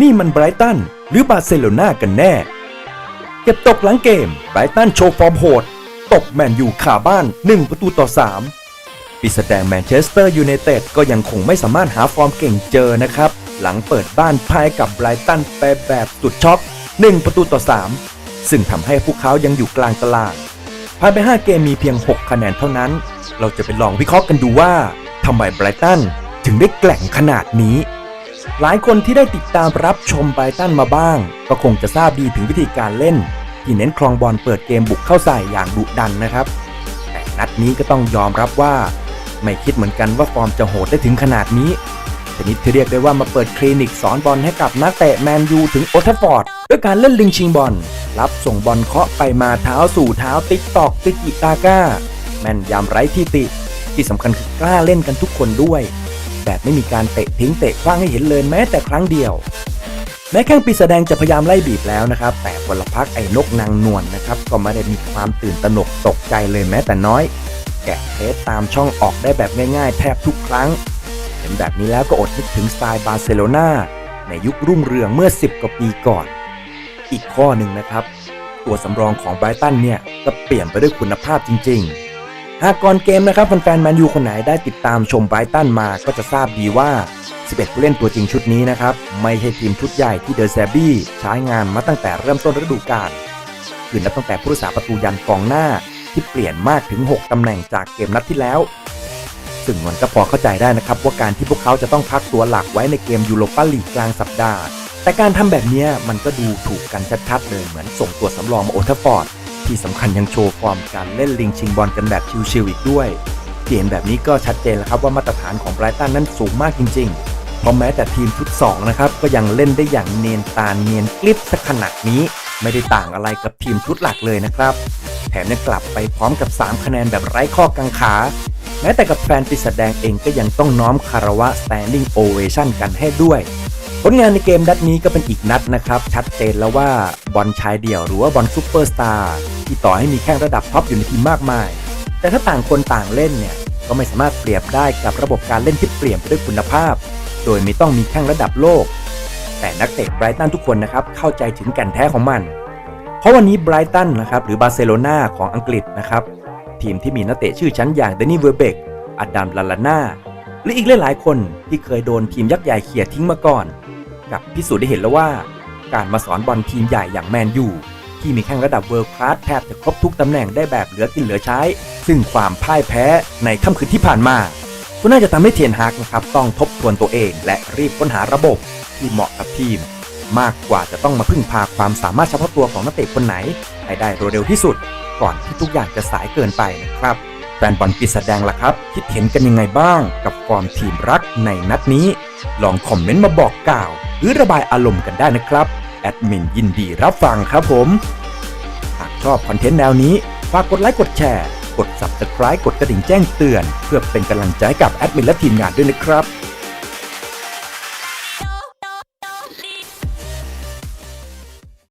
นี่มันไบรตันหรือบาร์เซโลนากันแน่ เก็บตกหลังเกมไบรตันโชว์ฟอร์มโหดตกแมนยูขาบ้าน 1 ประตูต่อ 3ปีศาจแดงแมนเชสเตอร์ยูไนเต็ดก็ยังคงไม่สามารถหาฟอร์มเก่งเจอนะครับ หลังเปิดบ้านพายกับไบรตันไปแบบสุดช็อก1 ประตูต่อ 3 ซึ่งทำให้พวกเขายังอยู่กลางตารางผ่านไป 5 เกมมีเพียง 6 คะแนนเท่านั้น เราจะไปลองวิเคราะห์กันดูว่าทำไมไบรตันถึงได้แกล่งขนาดนี้ หลายคนที่ได้ติดตามรับชมไบตันมาบ้าง ก็คงจะทราบดีถึงวิธีการเล่น ที่เน้นครองบอลเปิดเกมบุกเข้าใส่อย่างดุดันนะครับ แต่นัดนี้ก็ต้องยอมรับว่า ไม่คิดเหมือนกันว่าฟอร์มจะโหดได้ถึงขนาดนี้ชนิดที่เรียกได้ว่ามาเปิดคลินิกสอนบอลให้กับนักเตะแมนยูถึงโอทฟฟอร์ดด้วยการเล่นลิงชิงบอลรับส่งบอลเคาะไปมาเท้าสู่เท้าติ๊กตอกติกิตาก้า แม่นยำไร้ที่ติ ที่สำคัญคือกล้าเล่นกันทุกคนด้วย แบบไม่มีการเตะทิ้งเตะคว้างให้เห็นเลยแม้แต่ครั้งเดียว แม้แข้งปีศาจแดงจะพยายามไล่บีบแล้วนะครับ แต่พลพักไอ้นกนางนวลนะครับ ก็ไม่ได้มีความตื่นตระหนกตกใจเลยแม้แต่น้อย แกะเทสตามช่องออกได้แบบง่ายๆ แทบทุกครั้ง เห็นแบบนี้แล้วก็อดนึกถึงสไตล์บาร์เซโลนาในยุครุ่งเรืองเมื่อ 10 กว่าปีก่อน อีกข้อหนึ่งนะครับ ตัวสำรองของไบรตันเนี่ยก็เปลี่ยนไปด้วยคุณภาพจริง ๆ หากก่อนเกมนะครับแฟนๆแมนยูคนไหนได้ติดตามชมไบรตันมาก็จะทราบดีว่า 11 ผู้เล่นตัวจริงชุดนี้นะครับ ไม่ใช่ทีมชุดใหญ่ที่เดอแซบี้ใช้งานมาตั้งแต่เริ่มต้นฤดูกาลคือนับตั้งแต่ผู้รักษาประตูยันกองหน้าที่เปลี่ยนมากถึง 6 ตำแหน่งจากเกมนัดที่แล้ว ซึ่งมันก็พอเข้าใจได้นะครับ ว่าการที่พวกเขาจะต้องพักตัวหลักไว้ในเกมยูโรปาลีกกลางสัปดาห์ แต่การทำแบบนี้มันก็ดูถูกกันชัดๆเลยเหมือนส่งตัวสำรองมาโอทัฟฟอร์ด ที่สำคัญยังโชว์ฟอร์มการเล่นลิงชิงบอลกันแบบชิลๆอีกด้วยที่เห็นแบบนี้ก็ชัดเจนแล้วครับว่ามาตรฐานของไบรตันนั้นสูงมากจริงๆ เพราะแม้แต่ทีมชุด2นะครับก็ยังเล่นได้อย่างเนียนตาเนียนกลิบสักขนาดนี้ ไม่ได้ต่างอะไรกับทีมชุดหลักเลยนะครับ แถมยังกลับไปพร้อมกับ 3 คะแนนแบบไร้ข้อกังขา แม้แต่กับแฟนปีศาจแดงเองก็ยังต้องน้อมคารวะ standing ovation กันให้ด้วย ผลงานในเกมนัดนี้ก็เป็นอีกนัดนะครับ ชัดเจนแล้วว่าบอลชายเดี่ยวหรือว่าบอลซูเปอร์สตาร์ที่ต่อให้มีแข้งระดับท็อปอยู่ในทีมมากมาย แต่ถ้าต่างคนต่างเล่นเนี่ยก็ไม่สามารถเปรียบได้กับระบบการเล่นที่เปลี่ยนไปด้วยคุณภาพ โดยไม่ต้องมีแข้งระดับโลก แต่นักเตะไบรตันทุกคนนะครับเข้าใจถึงแก่นแท้ของมัน เพราะวันนี้ไบรตันนะครับหรือบาร์เซโลนาของอังกฤษนะครับทีมที่มีนักเตะชื่อชั้นอย่างเดนี่เวอร์เบกอดัมลาลาน่าและอีกหลายๆคนที่เคยโดนทีมยักษ์ใหญ่เขี่ยทิ้งมาก่อน กับพิสูจน์ได้เห็นแล้วว่า การมาสอนบอลทีมใหญ่อย่างแมนยูที่มีแข้งระดับเวิร์คลาสแทบจะครบทุกตำแหน่งได้แบบเหลือกินเหลือใช้ ซึ่งความพ่ายแพ้ในค่ำคืนที่ผ่านมาก็น่าจะทำให้เทียนฮากนะครับต้องทบทวนตัวเอง และรีบค้นหาระบบที่เหมาะกับทีม มากกว่าจะต้องมาพึ่งพาความสามารถเฉพาะตัวของนักเตะคนไหน ให้ได้เร็วที่สุด ก่อนที่ทุกอย่างจะสายเกินไปนะครับแฟนบอลปีศาจแดงล่ะครับ คิดเห็นกันยังไงบ้าง กับฟอร์มทีมรักในนัดนี้ ลองคอมเมนต์มาบอกกล่าวหรือระบายอารมณ์กันได้นะครับ แอดมินยินดีรับฟังครับผม หากชอบคอนเทนต์แนวนี้ ฝากกดไลค์กดแชร์ กด Subscribe กดกระดิ่งแจ้งเตือน เพื่อเป็นกำลังใจกับแอดมินและทีมงานด้วยนะครับ